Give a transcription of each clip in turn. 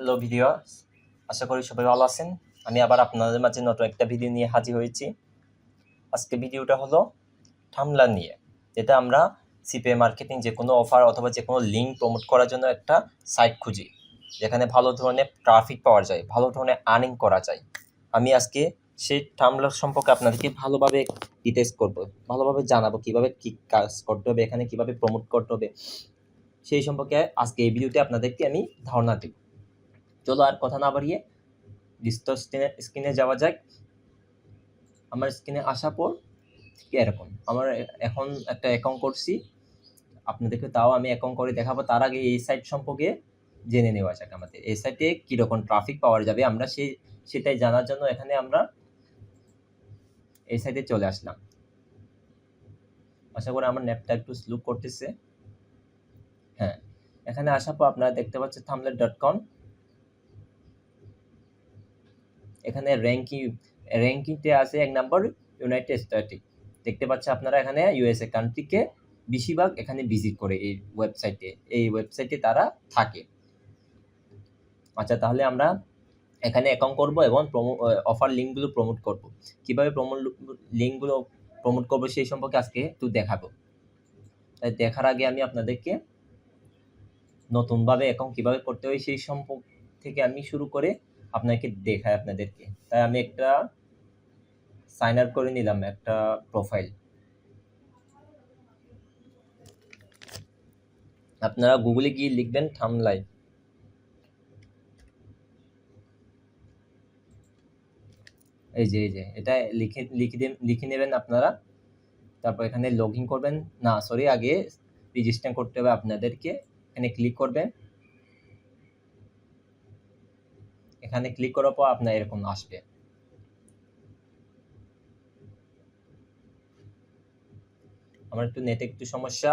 Hello video আশা করি সবাই ভালো আছেন। আমি আবার আপনাদের মাঝে নতুন একটা ভিডিও নিয়ে হাজির হয়েছি। আজকে ভিডিওটা হলো থামলা নিয়ে, যেটা আমরা সিপে মার্কেটিং যে কোনো অফার অথবা যে কোনো লিঙ্ক প্রমোট করার জন্য একটা সাইট খুঁজি, যেখানে ভালো ধরনের ট্রাফিক পাওয়া যায়, ভালো ধরনের আর্নিং করা যায়। আমি আজকে সেই থামলার সম্পর্কে আপনাদেরকে ভালোভাবে ডিটেলস করব, ভালোভাবে জানাব কীভাবে কি কাজ করতে হবে, এখানে কীভাবে প্রমোট করতে হবে। সেই সম্পর্কে আজকে এই ভিডিওতে আপনাদেরকে আমি ধারণা দেব। চলো আর কথা না বাড়িয়ে ডিস্টার স্ক্রিনে স্ক্রিনে যাওয়া যাক আমার স্ক্রিনে আসার পর ঠিক এরকম আমার এখন একটা অ্যাকাউন্ট করছি আপনাদেরকে তাও আমি অ্যাকাউন্ট করে দেখাবো তার আগে এই সাইট সম্পর্কে জেনে নেওয়া যাক আমাদের এই সাইটে কীরকম ট্রাফিক পাওয়া যাবে আমরা সেই সেটাই জানার জন্য এখানে আমরা এই সাইটে চলে আসলাম আশা করি আমার নেটটা একটু স্লো করতেছে হ্যাঁ এখানে আসার পর আপনারা দেখতে পাচ্ছেন থামলেট ডট কম এখানে র্যাঙ্কিং র্যাঙ্কিংতে আছে এক নম্বর ইউনাইটেড স্টেটিক দেখতে পাচ্ছেন আপনারা এখানে ইউএসএ কান্ট্রিকে বেশিরভাগ এখানে ভিজিট করে এই ওয়েবসাইটে এই ওয়েবসাইটে তারা থাকে। আচ্ছা তাহলে আমরা এখানে অ্যাকাউন্ট করব এবং প্রমো অফার লিঙ্কগুলো প্রমোট করব। কীভাবে প্রমোট লিঙ্কগুলো প্রমোট করব সেই সম্পর্কে আজকে একটু দেখাবো। তাই দেখার আগে আমি আপনাদেরকে নতুনভাবে অ্যাকাউন্ট কীভাবে করতে হয় সেই সম্পর্ক থেকে আমি শুরু করে আপনাকে দেখায় আপনাদেরকে। তাই আমি একটা সাইন আপ করে নিলাম, একটা প্রোফাইল আপনারা গুগলে গিয়ে লিখবেন থামলাই এই যে এই যে, এটা লিখে লিখে লিখে নেবেন আপনারা। তারপর এখানে লগ ইন করবেন। না সরি আগে রেজিস্টার করতে হবে আপনাদেরকে। এখানে ক্লিক করবেন। এখানে ক্লিক করার পর আপনার এরকম আসবে। আমার একটু নেটে একটু সমস্যা।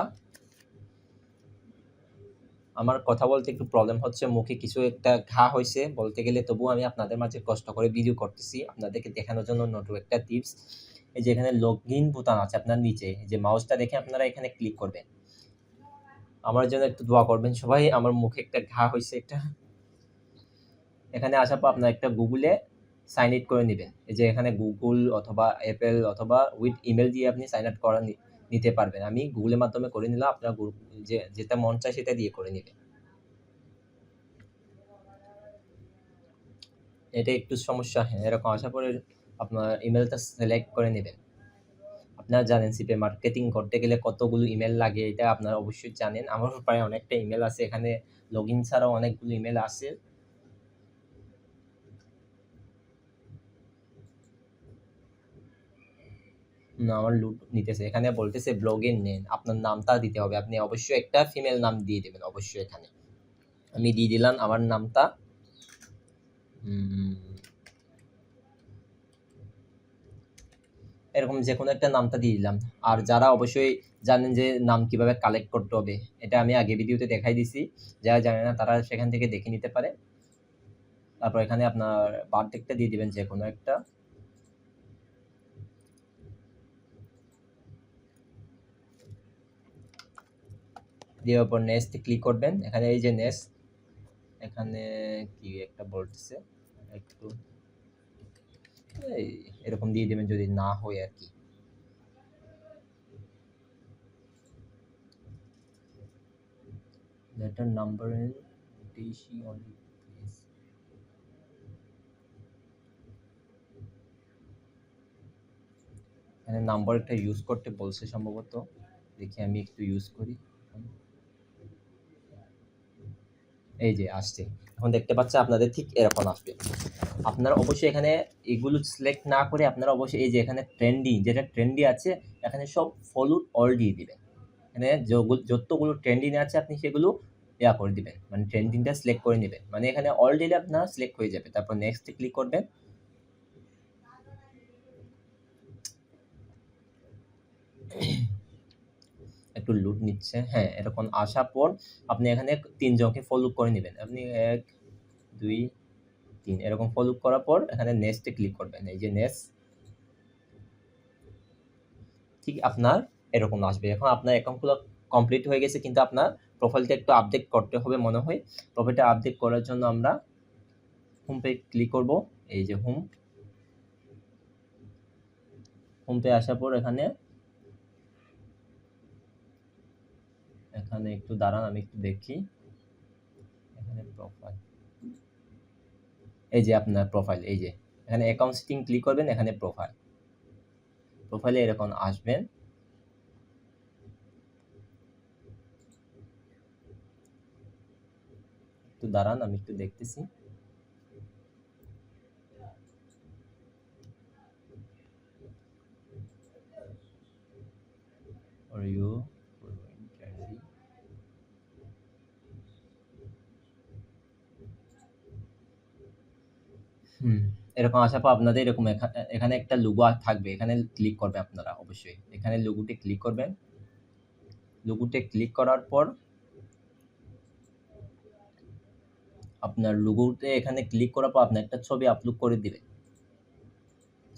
আমার কথা বলতে একটু প্রবলেম হচ্ছে, মুখে কিছু একটা ঘা হয়েছে। বলতে গেলে তবুও আমি আপনাদের মাঝে কষ্ট করে ভিডিও করতেছি। আপনাদেরকে দেখানোর জন্য নতুন একটা টিপস এই যে এখানে লগ ইন বোতাম আছে আপনার নিচে যে মাউসটা দেখে আপনারা এখানে ক্লিক করবেন। আমার জন্য একটু দোয়া করবেন সবাই। আমার মুখে একটা ঘা হয়েছে একটা। এখানে আসার পর আপনার একটা গুগলে সাইন ইন করে নেবেন। এই যে এখানে গুগল অথবা অ্যাপেল অথবা উইথ ইমেল দিয়ে আপনি সাইন আপ করা নিতে পারবেন। আমি গুগলের মাধ্যমে করে নিলাম, আপনার যে, যেটা মন চায় সেটা দিয়ে করে নেবেন। এটা একটু সমস্যা হ্যাঁ এরকম আসার পরে আপনার ইমেলটা সিলেক্ট করে নেবেন। আপনারা জানেন সিপে মার্কেটিং করতে গেলে কতগুলো ইমেল লাগে, এটা আপনারা অবশ্যই জানেন। আমার প্রায় অনেকটা ইমেল আছে, এখানে লগ ইন ছাড়াও অনেকগুলো ইমেল আছে। আমার লুট নিতেছে। এখানে বলতেছে ব্লগে নেন। আপনার নামটা দিতে হবে। আপনি অবশ্যই একটা ফিমেল নাম দিয়ে দেবেন, অবশ্যই এখানে। আমি দিয়ে দিলাম, আমার নামটা। এরকম যে কোনো একটা নামটা দিয়ে দিলাম। আর যারা অবশ্যই জানেন যে নাম কীভাবে কালেক্ট করতে হবে, এটা আমি আগে ভিডিওতে দেখাই দিছি। যারা জানে না, তারা সেখান থেকে দেখে নিতে পারে। তারপর এখানে আপনার বার্থডেটা দিয়ে দিবেন যে কোনো একটা। দেওয়ার পর নেক্সট ক্লিক করবেন। এখানে এই যে নেক্সট এখানে কি একটা বলতেছে? একটু এরকম দিয়ে দেবেন যদি না হয় আর কি। Only please এখানে নাম্বার একটা ইউজ করতে বলছে সম্ভবত। দেখি আমি একটু ইউজ করি। এই যে আসছে। এখন দেখতে পাচ্ছে আপনাদের ঠিক এরকম আসবে। আপনারা অবশ্যই এখানে এগুলো সিলেক্ট না করে আপনারা অবশ্যই এই যে এখানে ট্রেন্ডি যেটা ট্রেন্ডি আছে, এখানে সব ফলো অল দিয়ে দিবেন। এখানে যতগুলো ট্রেন্ডিং আছে আপনি সেগুলো ইয়া করে দিবেন। মানে ট্রেন্ডিংটা সিলেক্ট করে নেবেন। মানে এখানে অল দিলে আপনার সিলেক্ট হয়ে যাবে। তারপর নেক্সট ক্লিক করবেন। একটু লুট নিচ্ছে হ্যাঁ এরকম আসার পর আপনি এখানে তিনজনকে ফলো করে নেবেন। আপনি এক, দুই, তিন, এরকম ফলো করার পর এখানে নেক্সটে ক্লিক করবেন। এই যে নেক্সট ঠিক আপনার এরকম আসবে। এখন আপনার অ্যাকাউন্টগুলো কমপ্লিট হয়ে গেছে, কিন্তু আপনার প্রোফাইলটা একটু আপডেট করতে হবে মনে হয়। প্রোফাইলটা আপডেট করার জন্য আমরা হোম পে ক্লিক করব। এই যে হোম হোম পে আসার পর এখানে এখানে একটু দাঁড়ান, আমি একটু দেখি। এখানে প্রোফাইল এই যে আপনার প্রোফাইল এই যে। এখানে অ্যাকাউন্ট সেটিং ক্লিক করবেন, এখানে প্রোফাইল প্রোফাইলে এরকম আসবেন। একটু দাঁড়ান, আমি একটু দেখতেছি। এরকম আসার পর আপনাদের এরকম এখা- এখানে একটা লুগো থাকবে। এখানে ক্লিক করবে আপনারা অবশ্যই। এখানে লুগুতে ক্লিক করবেন। লুগুতে ক্লিক করার পর আপনার লুগোতে এখানে ক্লিক করার পর আপনার একটা ছবি আপলোড করে দিবে।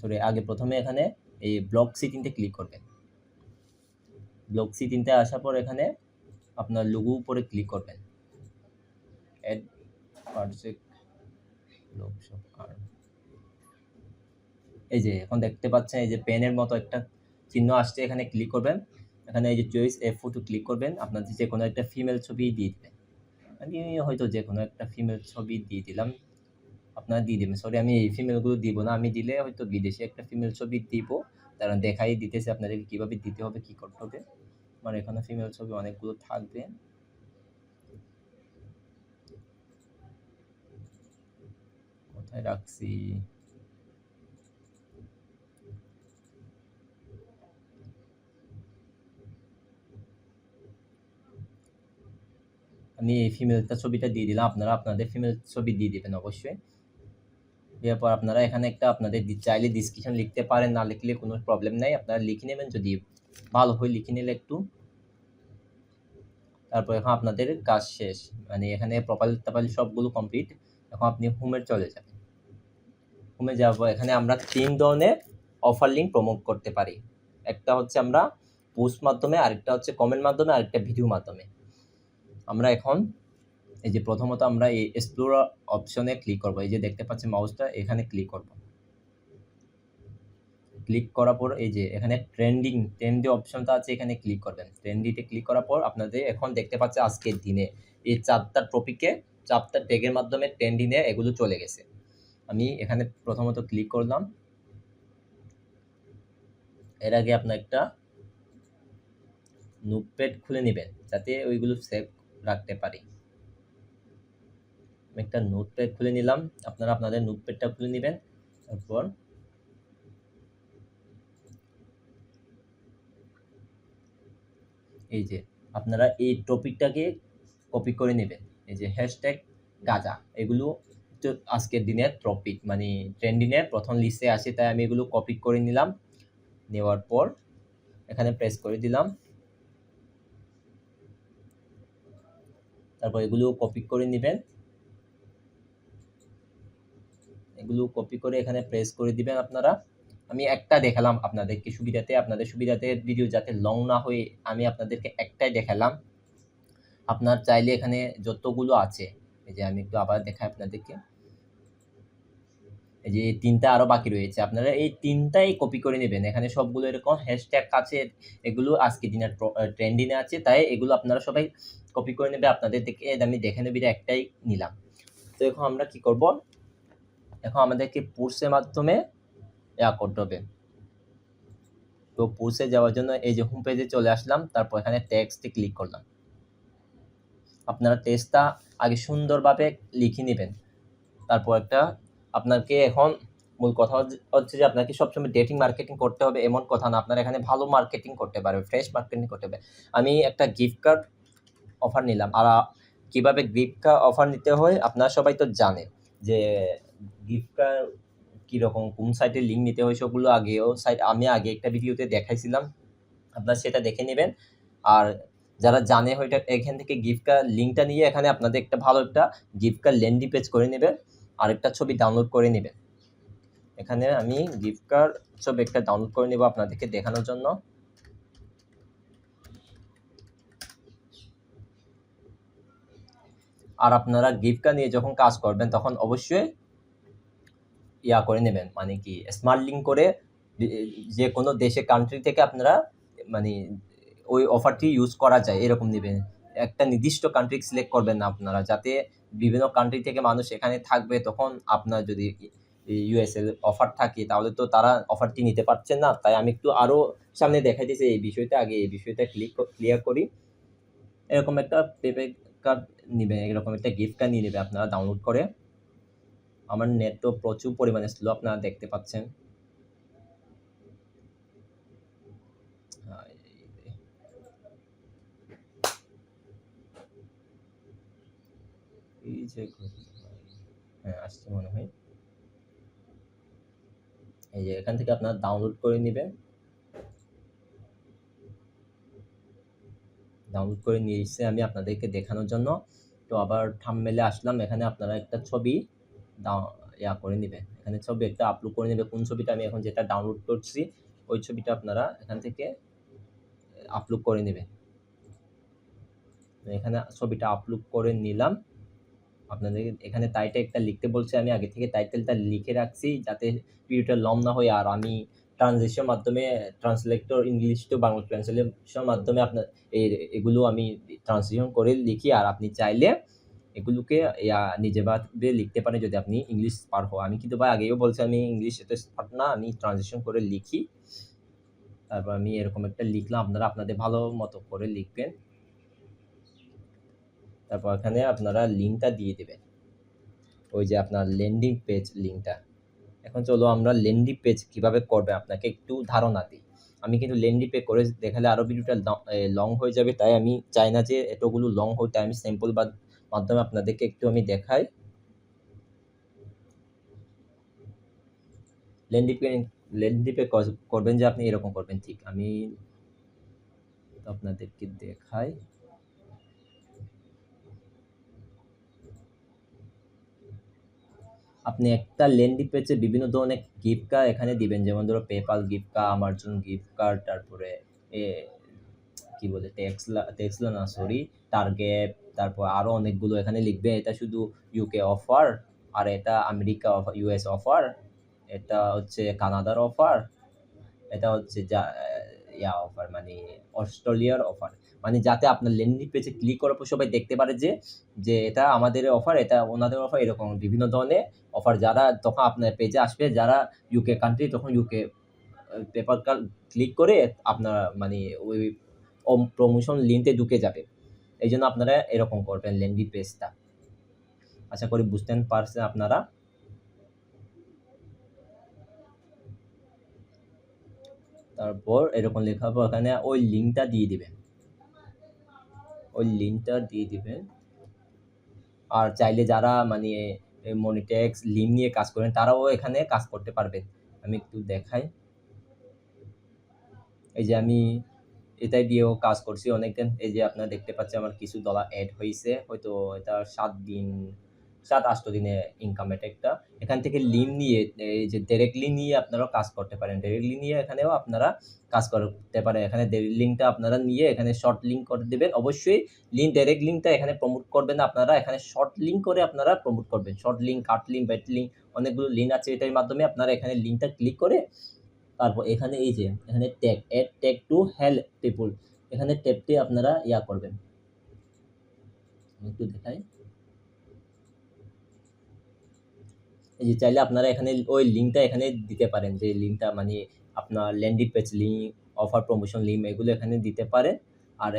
সরি আগে প্রথমে এখানে এই ব্লক সিটিংতে ক্লিক করবেন। ব্লক সিটিংতে আসার পর এখানে আপনার লুগো উপরে ক্লিক করবেন। অ্যাড পারসেক ব্লক শপ আর এই যে এখন দেখতে পাচ্ছেন, এই যে পেনের মতো একটা চিহ্ন আসছে, এখানে ক্লিক করবেন। এখানে এই যে চয়েস এ ফটো ক্লিক করবেন আপনাদের যে কোনো একটা ফিমেল ছবি দিয়ে দিবেন। আমি হয়তো যে কোনো একটা ফিমেল ছবি দিয়ে দিলাম, আপনারা দিয়ে দেবেন। সরি আমি এই ফিমেলগুলো দিব না, আমি দিলে হয়তো বিদেশে একটা ফিমেল ছবি দিব, তারা দেখাই দিতেছে আপনাদেরকে কীভাবে দিতে হবে, কী করতে হবে। আমার এখানে ফিমেল ছবি অনেকগুলো থাকবে। কোথায় রাখছি? আমি এই ফিমেলটা ছবিটা দিয়ে দিলাম আপনারা আপনাদের ফিমেল ছবি দিয়ে দেবেন অবশ্যই। দেওয়ার পর আপনারা এখানে একটা আপনাদের চাইলে ডিসক্রিপশন লিখতে পারেন, না লিখলে কোনো প্রবলেম নাই। আপনারা লিখে নেবেন, যদি ভালো হয় লিখে নিলে একটু। তারপর এখন আপনাদের কাজ শেষ। মানে এখানে প্রোফাইল টোপাইল সবগুলো কমপ্লিট এখন আপনি হোমে চলে যাবেন। হোমে যাব এখানে আমরা তিন ধরনের অফার লিঙ্ক প্রমোট করতে পারি। একটা হচ্ছে আমরা পোস্ট মাধ্যমে, আরেকটা হচ্ছে কমেন্ট মাধ্যমে, আরেকটা ভিডিও মাধ্যমে। আমরা এখন এই যে প্রথমত আমরা এই এক্সপ্লোর অপশনে ক্লিক করব। এই যে দেখতে পাচ্ছি মাউসটা এখানে ক্লিক করব। ক্লিক করার পর এই যে এখানে ট্রেন্ডিং ট্রেন্ডি অপশনটা আছে, এখানে ক্লিক করবেন। ট্রেন্ডিতে ক্লিক করার পর আপনাদের এখন দেখতে পাচ্ছে আজকের দিনে এই চারটা টপিকে চারটা ট্যাগের মাধ্যমে ট্রেন্ডিংয়ে এগুলো চলে গেছে। আমি এখানে প্রথমত ক্লিক করলাম। এর আগে আপনার একটা নোটপ্যাড খুলে নেবেন, যাতে ওইগুলো সেভ রাখতে পারি। আমি একটা নোটপ্যাড খুলে নিলাম। আপনারা আপনাদের নোটপ্যাডটা খুলে নেবেন। তারপর এই যে আপনারা এই টপিকটাকে কপি করে নেবেন। এই যে হ্যাশট্যাগ গাজা। এগুলো আজকের দিনের টপিক মানে ট্রেন্ডিংয়ের প্রথম লিস্টে আসে তাই আমি এগুলো কপি করে নিলাম। নেওয়ার পর এখানে প্রেস করে দিলাম। তারপর এগুলো কপি করে নেবেন। এগুলো কপি করে এখানে প্রেস করে দিবেন আপনারা। আমি একটা দেখালাম আপনাদেরকে সুবিধাতে। আপনাদের সুবিধাতে ভিডিও যাতে লং না হয়ে আমি আপনাদেরকে একটাই দেখালাম। আপনার চাইলে এখানে যতগুলো আছে, এই যে আমি একটু আবার দেখাই আপনাদেরকে। যে তিনটা আরও বাকি রয়েছে, আপনারা এই তিনটাই কপি করে নেবেন। এখানে সবগুলো এরকম হ্যাশট্যাগ আছে এগুলো আজকে দিনের ট্রেন্ডিংয়ে আছে, তাই এগুলো আপনারা সবাই কপি করে নেবে, আপনাদের দেখে আমি দেখে নেবি একটাই নিলাম। তো এখন আমরা কি করব? এখন আমাদেরকে পুরসের মাধ্যমে ইয়া করতে হবে। তো পুরসে যাওয়ার জন্য এই যে হোম পেজে চলে আসলাম, তারপর এখানে টেক্সটে ক্লিক করলাম। আপনারা টেক্সটটা আগে সুন্দরভাবে লিখে নেবেন। তারপর একটা আপনাকে এখন মূল কথা হচ্ছে- যে আপনাকে সবসময় ডেটিং মার্কেটিং করতে হবে, এমন কথা না। আপনারা এখানে ভালো মার্কেটিং করতে পারবে ফ্রেশ মার্কেটিং করতে হবে আমি একটা গিফট কার্ড অফার নিলাম। আর কীভাবে গিফট কার্ড অফার নিতে হয়, আপনারা সবাই তো জানে যে গিফট কার্ড কীরকম, কোন সাইটে লিঙ্ক নিতে হয় সেগুলো আগেও সাইট আমি আগে একটা ভিডিওতে দেখাইছিলাম। আপনারা সেটা দেখে নেবেন। আর যারা জানে ওইটা এখান থেকে গিফট কার্ড লিঙ্কটা নিয়ে এখানে আপনাদের একটা ভালো একটা গিফট কার্ড ল্যান্ডিং পেজ করে নেবেন আর একটা ছবি ডাউনলোড করে নেবেন। এখানে আমি গিফট কার্ড ছবি একটা ডাউনলোড করে নেব আপনাদেরকে দেখানোর জন্য। আর আপনারা গিফট কার্ড নিয়ে যখন কাজ করবেন, তখন অবশ্যই ইয়া করে নেবেন মানে কি স্মার্ট লিঙ্ক করে যে কোনো দেশে কান্ট্রি থেকে আপনারা মানে ওই অফারটি ইউজ করা যায়, এরকম নেবেন। একটা নির্দিষ্ট কান্ট্রি সিলেক্ট করবেন না আপনারা, যাতে বিভিন্ন কান্ট্রি থেকে মানুষ এখানে থাকবে, তখন আপনার যদি ইউএসএ অফার থাকে, তাহলে তো তারা অফারটি নিতে পারছেন না। তাই আমি একটু আরও সামনে দেখাইতেছি এই বিষয়টা, আগে এই বিষয়টা ক্লিক ক্লিয়ার করি। এরকম একটা পেপে কার্ড নেবেন এরকম একটা গিফট কার্ড নিয়ে নেবে আপনারা ডাউনলোড করে। আমার নেট তো প্রচুর পরিমাণে স্লো আপনারা দেখতে পাচ্ছেন। যে হ্যাঁ আসছে মনে হয়। এই যে এখান থেকে আপনারা ডাউনলোড করে নেবেন। ডাউনলোড করে নিয়ে আমি আপনাদেরকে দেখানোর জন্য। তো আবার থাম্বনেলে আসলাম, এখানে আপনারা একটা ছবি ইয়া করে নেবেন। এখানে ছবি একটা আপলোড করে নেবে কোন ছবিটা আমি এখন যেটা ডাউনলোড করছি, ওই ছবিটা আপনারা এখান থেকে আপলোড করে নেবেন। এখানে ছবিটা আপলোড করে নিলাম। আপনাদের এখানে টাইটেল একটা লিখতে বলছে, আমি আগে থেকে টাইটেলটা লিখে রাখছি যাতে ভিডিওটা লং না হয়। আর আমি ট্রানজেকশন মাধ্যমে translator English to Bangla translation মাধ্যমে আপনার এগুলো আমি ট্রান্সলেশন করে লিখি। আর আপনি চাইলে এগুলোকে নিজে নিজেভাবে লিখতে পারেন যদি আপনি ইংলিশ পার আমি কিন্তু ভাই আগেও বলছি, আমি ইংলিশ এত স্মার্ট না, আমি ট্রানজেকশন করে লিখি। তারপর আমি এরকম একটা লিখলাম, আপনারা আপনাদের ভালো মতো করে লিখবেন। তারপর এখানে আপনারা লিঙ্কটা দিয়ে দেবেন। ওই যে আপনার ল্যান্ডিং পেজ লিঙ্কটা এখন চলো আমরা ল্যান্ডিং পেজ কীভাবে করবে আপনাকে একটু ধারণা দিই। আমি কিন্তু ল্যান্ডিং পেজ করে দেখালে আরও ভিডিওটা লং হয়ে যাবে, তাই আমি চাই না যে এতগুলো লং হয় তাই আমি স্যাম্পল বা মাধ্যমে আপনাদেরকে একটু আমি দেখাই। ল্যান্ডিং পেজ ল্যান্ডিং পেজ করবেন যে আপনি এরকম করবেন, ঠিক। আমি আপনাদেরকে দেখাই। আপনি একটা লেন্ডি পেজে বিভিন্ন ধরনের গিফট কার্ড এখানে দিবেন, যেমন ধরো PayPal gift card Amazon gift card তারপরে এ, কি বলে টেক্সলা টেক্সলা না সরি টার্গেট তারপর আরও অনেকগুলো এখানে লিখবে। এটা শুধু ইউকে অফার আর এটা আমেরিকা অফার ইউএস অফার এটা হচ্ছে কানাডার অফার এটা হচ্ছে যা, ইয়া অফার মানে অস্ট্রেলিয়ার অফার মানে যাতে আপনার লেন্ডিং পেজে ক্লিক করার পর সবাই দেখতে পারে যে যে এটা আমাদের অফার এটা ওনাদের অফার এরকম বিভিন্ন ধরনের অফার যারা তখন আপনার পেজে আসবে, যারা ইউকে কান্ট্রি তখন ইউকে পেপার ক্লিক করে আপনার মানে ওই প্রমোশন লিঙ্কে ঢুকে যাবে। এই জন্য আপনারা এরকম করবেন লেন্ডি পেজটা আশা করি বুঝতেন পারছেন আপনারা। তারপর এরকম লেখার পর এখানে ওই লিঙ্কটা দিয়ে দিবেন। ওই লিঙ্কটা দিয়ে দিবেন। আর চাইলে যারা মানে মনিটেক্স লিঙ্ক নিয়ে কাজ করেন, তারাও এখানে কাজ করতে পারবেন। আমি একটু দেখাই। এই যে আমি এটাই দিয়েও কাজ করছি অনেকদিন। এই যে আপনারা দেখতে পাচ্ছেন, আমার কিছু ডলার অ্যাড হয়েছে হয়তো এটা সাত দিন সাত, আষ্ট দিনে ইনকাম এটা একটা। এখান থেকে লিঙ্ক নিয়ে, এই যে ডাইরেক্টলি নিয়ে আপনারা কাজ করতে পারেন। ডাইরেক্টলি নিয়ে এখানেও আপনারা কাজ করতে পারেন। এখানে লিঙ্কটা আপনারা নিয়ে এখানে শর্ট লিঙ্ক করে দেবেন। অবশ্যই লিঙ্ক ডাইরেক্ট লিঙ্কটা এখানে প্রমোট করবেন আপনারা। এখানে শর্ট লিঙ্ক করে আপনারা প্রমোট করবেন। Short link cut link bat link অনেকগুলো লিঙ্ক আছে এটার মাধ্যমে আপনারা এখানে লিঙ্কটা ক্লিক করে তারপর এখানে এই যে, এখানে tag add tag to help people এখানে ট্যাগটি আপনারা ইয়া করবেন। একটু দেখাই। যে চাইলে আপনারা এখানে ওই লিঙ্কটা এখানে দিতে পারেন, যে লিঙ্কটা মানে আপনার landing page link offer promotion link এগুলো এখানে দিতে পারেন। আর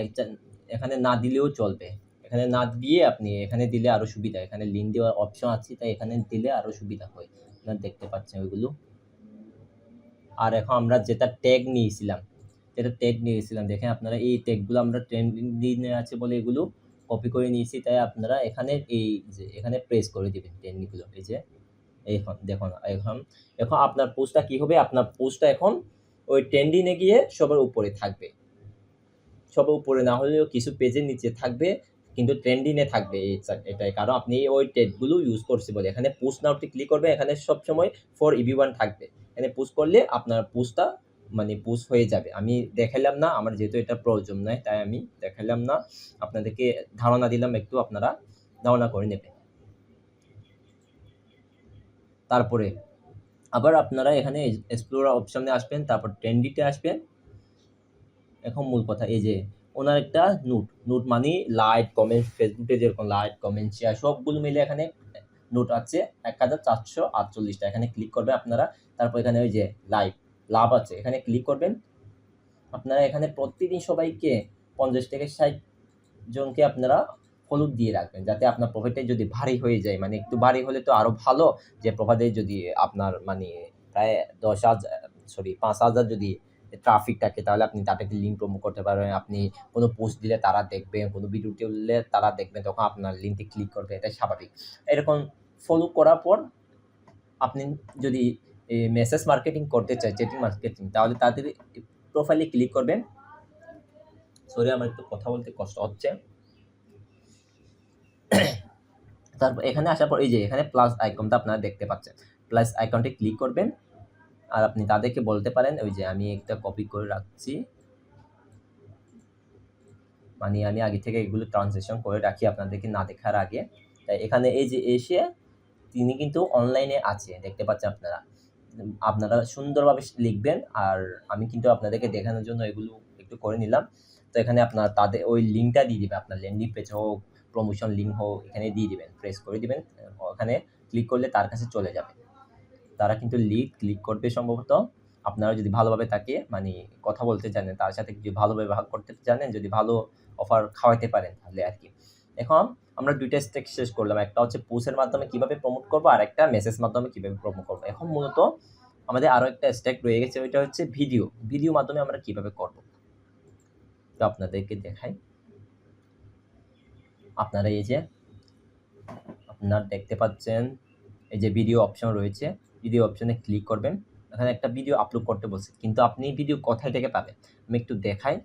এখানে না দিলেও চলবে। এখানে না দিয়ে আপনি, এখানে দিলে আরও সুবিধা। এখানে লিঙ্ক দেওয়ার অপশন আছে, তাই এখানে দিলে আরও সুবিধা হয়। আপনারা দেখতে পাচ্ছেন ওইগুলো। আর এখন আমরা যেটা ট্যাগ নিয়েছিলাম, যেটা ট্যাগ নিয়েছিলাম, দেখেন আপনারা এই ট্যাগগুলো আমরা ট্রেন্ডিংয়ে আছে বলে এগুলো কপি করে নিয়েছি, তাই আপনারা এখানে এই যে, এখানে প্রেস করে দিবেন ট্রেন্ডিংগুলো এই যে এখন, দেখুন, এখন এখন আপনার পোস্টটা কি হবে? আপনার পোস্টটা এখন ওই ট্রেন্ডিংয়ে গিয়ে সবার উপরে থাকবে। সবার উপরে না হলেও কিছু পেজের নিচে থাকবে, কিন্তু ট্রেন্ডিংয়ে থাকবে এটাই। কারণ আপনি ওই ট্যাগগুলো ইউজ করছে বলে। এখানে পোস্ট নাওটি ক্লিক করবে, এখানে সবসময় ফর ইভি ওয়ান থাকবে। এখানে পোস্ট করলে আপনার পোস্টটা মানে পোস্ট হয়ে যাবে। আমি দেখালাম না, আমার যেহেতু এটা প্রয়োজন নয় তাই আমি দেখালাম না। আপনাদেরকে ধারণা দিলাম, একটু আপনারা ধারণা করে নেবেন। তারপরে আবার আপনারা এখানে এক্সপ্লোরার অপশনে আসবেন, তারপর ট্রেন্ডিতে আসবেন। এখন মূল কথা, এই যে ওনার একটা নোট নোট মানে লাইট কমেন্ট ফেসবুকে যেরকম লাইট কমেন্ট শেয়ার সবগুলো মিলে এখানে নোট আছে এক হাজার চারশো আটচল্লিশটা। এখানে ক্লিক করবেন আপনারা, তারপর এখানে ওই যে লাইভ লাভ আছে, এখানে ক্লিক করবেন। আপনারা এখানে প্রতিদিন সবাইকে পঞ্চাশ থেকে ষাট জনকে আপনারা হলুদ দিয়ে রাখবেন, যাতে আপনার প্রফিটে যদি ভারী হয়ে যায় মানে একটু ভারী হলে তো আরও ভালো, যে প্রফিটে যদি আপনার মানে প্রায় দশ হাজার সরি পাঁচ হাজার যদি ট্রাফিক থাকে, তাহলে আপনি তাদেরকে লিঙ্ক প্রমো করতে পারবেন। আপনি কোনো পোস্ট দিলে তারা দেখবেন কোনো ভিডিও তুললে তারা দেখবেন তখন আপনার লিঙ্কে ক্লিক করবে এটা স্বাভাবিক। এরকম ফলো করার পর আপনি যদি মেসেজ মার্কেটিং করতে চাই চ্যাটিং মার্কেটিং তাহলে তাদের প্রোফাইলে ক্লিক করবেন। সরি আমার একটু কথা বলতে কষ্ট হচ্ছে। তারপর এখানে আসার পর, এই যে এখানে প্লাস আইকনটা আপনারা দেখতে পাচ্ছেন। প্লাস আইকনটি ক্লিক করবেন। আর আপনি তাদেরকে বলতে পারেন, ওই যে আমি একটা কপি করে রাখছি। মানে আমি আগে থেকে এগুলো ট্রান্সলেশন করে রাখি আপনাদেরকে না দেখার আগে। তাই এখানে এই যে এসে তিনি কিন্তু অনলাইনে আছে, দেখতে পাচ্ছেন আপনারা। আপনারা সুন্দরভাবে লিখবেন, আর আমি কিন্তু আপনাদেরকে দেখানোর জন্য এগুলো একটু করে নিলাম। তো এখানে আপনার তাদের ওই লিঙ্কটা দিয়ে দিবে, আপনার ল্যান্ডিং পেজ হোক প্রমোশন লিঙ্ক হোক এখানে দিয়ে দিবেন প্রেস করে দিবেন ওখানে ক্লিক করলে তার কাছে চলে যাবে। তারা কিন্তু লিড ক্লিক করবে সম্ভবত। আপনারা যদি ভালোভাবে তাকে মানে কথা বলতে জানেন, তার সাথে যদি ভালো ব্যবহার করতে জানেন, যদি ভালো অফার খাওয়াইতে পারেন তাহলে আর কি। এখন আমরা দুইটা স্টেক শেষ করলাম। একটা হচ্ছে পোস্টের মাধ্যমে কীভাবে প্রমোট করব, আর একটা মেসেজ মাধ্যমে কীভাবে প্রমোট করব। এখন মূলত আমাদের আরও একটা স্টেক রয়ে গেছে, ওইটা হচ্ছে ভিডিও ভিডিও মাধ্যমে আমরা কীভাবে করব? তো আপনাদেরকে দেখাই। আপনারা এই যে আপনার দেখতে পাচ্ছেন, এই যে ভিডিও অপশন রয়েছে ভিডিও অপশনে ক্লিক করবেন। এখানে একটা ভিডিও আপলোড করতে বলছে, কিন্তু আপনি ভিডিও কোথায় থেকে পাবেন? আমি একটু দেখাই।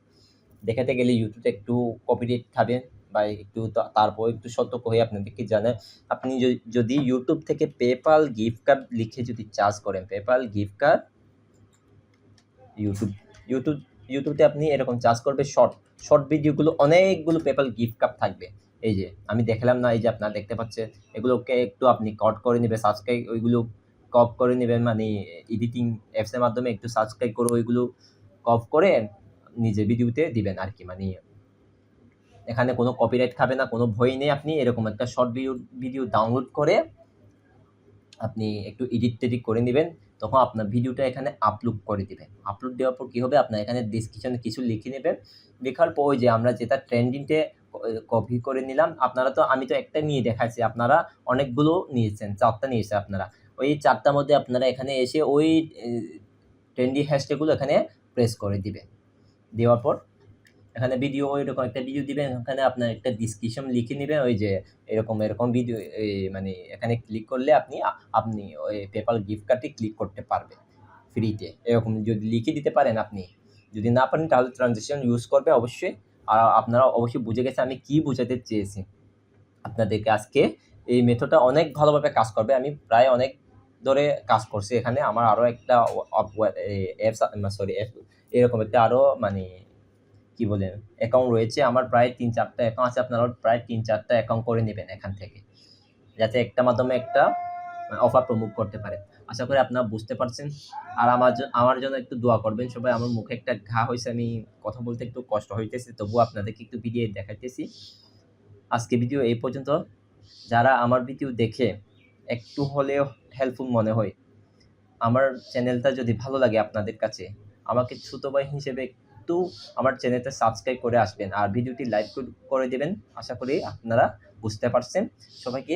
দেখাতে গেলে ইউটিউবে একটু কপিরাইট খাবে বা একটু তারপর একটু সতর্ক হয়ে আপনাদেরকে জানায় আপনি যদি ইউটিউব থেকে পেপাল গিফট কার্ড লিখে যদি চার্জ করেন PayPal gift card YouTube YouTube ইউটিউবে আপনি এরকম চার্জ করবে। শর্ট শর্ট ভিডিওগুলো অনেকগুলো পেপাল গিফট কার্ড থাকবে। এই যে, আমি দেখলাম না, এই যে আপনারা দেখতে পাচ্ছেন, এগুলোকে একটু আপনি কট করে নেবে সাবস্ক্রাইব ওইগুলো কপ করে নেবেন মানে এডিটিং অ্যাপসের মাধ্যমে একটু সাবস্ক্রাইব করে ওইগুলো কপ করে নিজে ভিডিওতে দিবেন আর কি মানে এখানে কোনো কপিরাইট খাবে না, কোনো ভয় নেই আপনি, এরকম একটা শর্ট ভিডিও ভিডিও ডাউনলোড করে আপনি একটু এডিট টেডিট করে নেবেন, তখন আপনার ভিডিওটা এখানে আপলোড করে দিবেন। আপলোড দেওয়ার পর কী হবে? আপনার এখানে ডিসক্রিপশনে কিছু লিখে নেবেন, লেখার পর ওই যে আমরা যেটা ট্রেন্ডিংতে কপি করে নিলাম। আপনারা তো, আমি তো একটা নিয়ে দেখাচ্ছি আপনারা অনেকগুলো নিয়েছেন, চারটা নিয়েছে আপনারা। ওই চারটার মধ্যে আপনারা এখানে এসে ওই ট্রেন্ডি হ্যাশট্যাগুলো এখানে প্রেস করে দিবেন দেওয়ার পর এখানে ভিডিও এরকম একটা ভিডিও দিবেন এখানে আপনার একটা ডিসক্রিপশন লিখে নেবেন, ওই যে এরকম এরকম ভিডিও মানে এখানে ক্লিক করলে আপনি আপনি ওই পেপাল গিফট কার্ডে ক্লিক করতে পারবেন ফ্রিতে এরকম যদি লিখে দিতে পারেন আপনি। যদি না পারেন, তাহলে ট্রানজেকশন ইউজ করবে অবশ্যই। আর আপনারা অবশ্যই বুঝে গেছে আমি কি বোঝাতে চেয়েছি। আপনাদেরকে আজকে এই মেথডটা অনেক ভালোভাবে কাজ করবে। আমি প্রায় অনেক ধরে কাজ করছি এখানে। আমার আরও একটা অ্যাপস সরি অ্যাপ এরকম একটা আরও মানে কি বলেন অ্যাকাউন্ট রয়েছে। আমার প্রায় তিন চারটা অ্যাকাউন্ট আছে। আপনারা প্রায় তিন চারটা অ্যাকাউন্ট করে নেবেন এখান থেকে। যাতে একটা মাধ্যমে একটা অফার প্রমোট করতে পারে। আশা করি আপনারা বুঝতে পারছেন। আর আমার আমার জন্য একটু দোয়া করবেন সবাই। আমার মুখে একটা ঘা হয়েছে আমি কথা বলতে একটু কষ্ট হইতেছে, তবুও আপনাদেরকে একটু ভিডিও দেখাইতেছি। আজকে ভিডিও এই পর্যন্ত। যারা আমার ভিডিও দেখে একটু হলেও হেল্পফুল মনে হয়, আমার চ্যানেলটা যদি ভালো লাগে আপনাদের কাছে, আমাকে ছোটো ভাই হিসেবে একটু আমার চ্যানেলটা সাবস্ক্রাইব করে আসবেন। আর ভিডিওটি লাইক করে দেবেন। আশা করি আপনারা বুঝতে পারছেন। সবাইকে